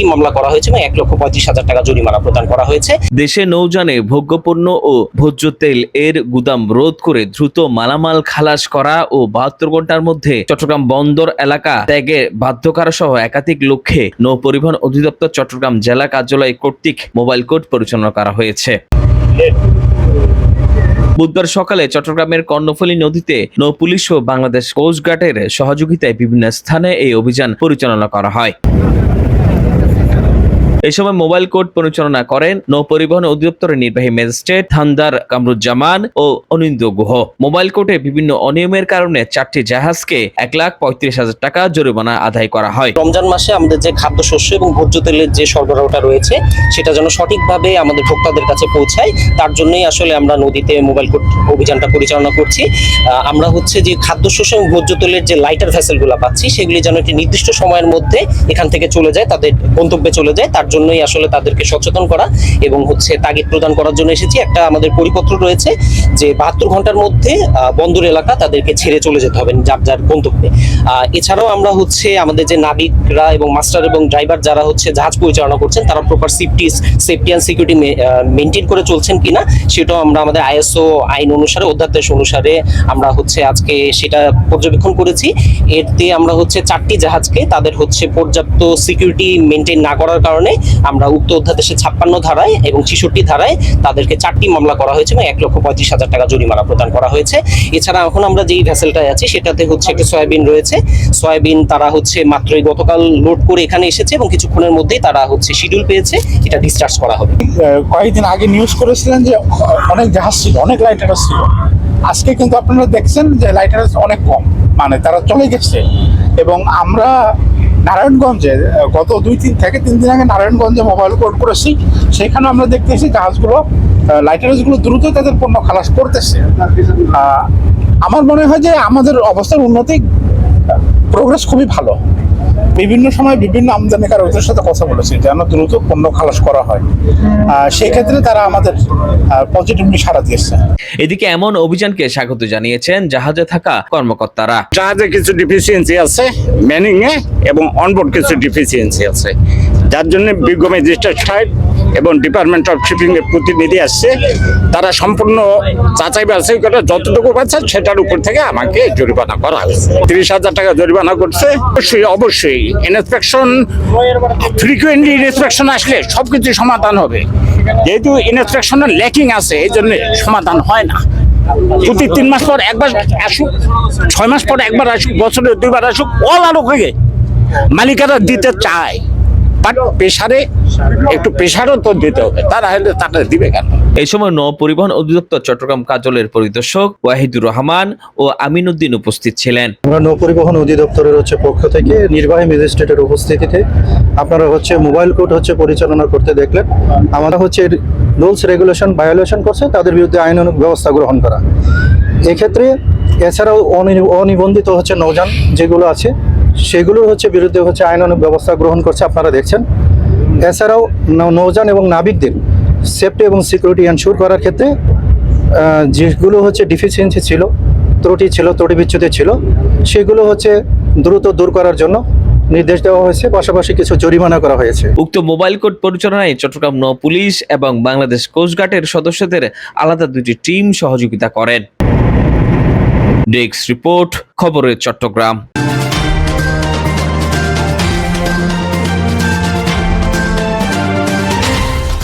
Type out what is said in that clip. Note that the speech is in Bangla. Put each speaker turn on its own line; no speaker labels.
চারটি মামলা করা হয়েছে এবং এক লক্ষ পঁয়ত্রিশ হাজার টাকা জরিমানা প্রদান করা হয়েছে।
দেশে নৌযানে ভোগ্যপণ্য ও ভোজ্য তেল এর গুদাম রোধ করে দ্রুত মালামাল খালাস করা ও বাহাত্তর ঘণ্টার মধ্যে চট্টগ্রাম বন্দর এলাকা ত্যাগে বাধ্য করা সহ একাধিক লক্ষ্যে নৌ পরিবহন অধিদপ্তর চট্টগ্রাম জেলা কার্যালয় কর্তৃক মোবাইল কোড পরিচালনা করা হয়েছে। বুধবার সকালে চট্টগ্রামের কর্ণফুলী নদীতে নৌ পুলিশ ও বাংলাদেশ কোস্টগার্ডের সহযোগিতায় বিভিন্ন স্থানে এই অভিযান পরিচালনা করা হয়। এই সময় মোবাইল কোড পরিচালনা করেন নৌ পরিবহন অধিদপ্তরের নির্বাহী ম্যাজিস্ট্রেট থান্দার কামরুজ্জামান ও অনিন্দ গুহ। মোবাইল কোর্টে বিভিন্ন অনিয়মের কারণে চারটি জাহাজকে এক লাখ পঁয়ত্রিশ হাজার টাকা জরিমানা আদায় করা হয়।
রমজান মাসে আমাদের যে খাদ্যশস্য এবং ভোজ্য তেলের যে সরবরাহটা রয়েছে, সেটা যেন সঠিকভাবে আমাদের ভোক্তাদের কাছে পৌঁছায়, তার জন্যই আসলে আমরা নদীতে মোবাইল কোর্ট অভিযানটা পরিচালনা করছি। আমরা হচ্ছে যে খাদ্যশস্য এবং ভোজ্য তেলের যে লাইটার ভেসেলগুলো পাচ্ছি, সেগুলি যেন একটি নির্দিষ্ট সময়ের মধ্যে এখান থেকে চলে যায়, তাদের গন্তব্যে চলে যায়, তার জন্যই আসলে তাদেরকে সচেতন করা এবং হচ্ছে তাগিদ প্রদান করার জন্য এসেছি। একটা আমাদের পরিপত্র রয়েছে যে বাহাত্তর ঘণ্টার মধ্যে বন্দর এলাকা তাদেরকে ছেড়ে চলে যেতে হবে যার যার গন্তব্যে। এছাড়াও আমরা হচ্ছে আমাদের যে নাবিকরা এবং মাস্টার এবং ড্রাইভার যারা হচ্ছে জাহাজ পরিচালনা করছেন, তারা proper safety safety and security maintain করে চলছেন কিনা সেটাও আমরা আমাদের আইএসও আইন অনুসারে, অধ্যাদেশ অনুসারে আমরা হচ্ছে আজকে সেটা পর্যবেক্ষণ করেছি। এতে আমরা হচ্ছে চারটি জাহাজকে তাদের হচ্ছে পর্যাপ্ত সিকিউরিটি মেনটেন না করার কারণে আমরা উক্ত অধ্যাদেশে ছাপ্পান্ন ধারায় এবং ছিষট্টি ধারায় তাদেরকে চারটি মামলা করা হয়েছে এবং এক লক্ষ পঁয়ত্রিশ হাজার টাকা জরিমানা প্রদান করা হয়েছে। এছাড়া এখন আমরা যেই ভ্যাসেলটায় আছি, সেটাতে হচ্ছে একটা সয়াবিন রয়েছে। সয়াবিন তারা হচ্ছে মাত্রই গতকাল লোড করে এখানে এসেছে এবং কিছুক্ষণের মধ্যেই তারা হচ্ছে শিডিউল পেয়েছে, এটা ডিসচার্জ করা হবে।
কয়েকদিন আগে নিউজ করেছিলেন যে অনেক জাহাজ ছিল, অনেক লাইটার ছিল। আজকে কিন্তু আপনারা দেখছেন যে লাইটার অনেক কম মানে তারা চলে গেছে। এবং আমরা নারায়ণগঞ্জে গত দুই তিন থেকে তিন দিন আগে নারায়ণগঞ্জে মোবাইল কোর্ট করেছি। সেখানে আমরা দেখতেছি জাহাজগুলো লাইটার্সগুলো দ্রুত তাদের পণ্য খালাস করতেছে। আমার মনে হয় যে আমাদের অবস্থার উন্নতি প্রোগ্রেস খুবই ভালো। বিভিন্ন সময় বিভিন্ন আমদানিকারকদের সাথে কথা বলেছি যেন দ্রুত পণ্য খালাস করা হয়। সেক্ষেত্রে সেই ক্ষেত্রে তারা আমাদের পজিটিভলি সাড়া দিয়েছে।
এদিকে এমন অভিযানকে স্বাগত জানিয়েছেন জাহাজে থাকা কর্মকর্তারা।
জাহাজে কিছু ডিফিসিয়েন্সি আছে ম্যানিং এ এবং অনবোর্ড কিছু ডিফিসিয়েন্সি আছে। যার জন্য বিজ্ঞ ম্যাজিস্ট্রেট সাহেব এবং ডিপার্টমেন্ট অফ শিপিং এর প্রতিনিধি আসছে। তারা সম্পূর্ণ যাচাই বাছাই করে যতটুকু পাচ্ছে সেটার উপর থেকে আমাকে জরিমানা করা হয়েছে। তিরিশ হাজার টাকা জরিমানা করছে। অবশ্যই অবশ্যই ইন্সপেকশন ফ্রিকুয়েন্টলি ইন্সপেকশন আসলে সবকিছু সমাধান হবে। যেহেতু ইন্সপেকশনের ল্যাকিং আছে, এই জন্য সমাধান হয় না। প্রতি তিন মাস পর একবার আসুক, ছয় মাস পর একবার আসুক, বছরে দুইবার আসুক অল আলোক হয়ে মালিকারা দিতে চায়। বাট প্রেশারে একটু প্রেশারও তো দিতে হবে। তারা হলে তারা দিবে কেন?
এই সময় নৌ পরিবহন অধিদপ্তর চট্টগ্রাম কার্যালয়ের পরিদর্শক ওয়াহিদুর রহমান ও আমিনুদ্দিন উপস্থিত ছিলেন।
আমরা নৌ পরিবহন অধিদপ্তরের হচ্ছে পক্ষ থেকে নির্বাহী ম্যাজিস্ট্রেটের উপস্থিতিতে আপনারা হচ্ছে মোবাইল কোড হচ্ছে পরিচালনা করতে দেখলেন। আমরা হচ্ছে রুলস রেগুলেশন ভায়োলেশন করছে তাদের বিরুদ্ধে আইনানুগ ব্যবস্থা গ্রহণ করা। এক্ষেত্রে এছাড়াও অনি- অনিবন্ধিত হচ্ছে নৌযান যেগুলো আছে সেগুলোর হচ্ছে বিরুদ্ধে হচ্ছে আইনানুগ ব্যবস্থা গ্রহণ করছে, আপনারা দেখছেন। এছাড়াও নৌ- নৌযান এবং নাবিকদের সেফটি এবং সিকিউরিটি এনশিওর করার ক্ষেত্রে যেগুলো হচ্ছে ডিফিসিয়েন্সি ছিল, ত্রুটি ছিল, ত্রুটি বিচ্ছুতি ছিল, সেগুলো হচ্ছে দ্রুত দূর করার জন্য নির্দেশ দেওয়া হয়েছে। পাশাপাশি কিছু জরিমানা করা হয়েছে।
উক্ত মোবাইল কোড পরিচালনায় চট্টগ্রাম নৌ পুলিশ এবং বাংলাদেশ কোস্টগার্ডের সদস্যদের আলাদা দুটি টিম সহযোগিতা করেন। ডেস্ক রিপোর্ট, খবরের চট্টগ্রাম।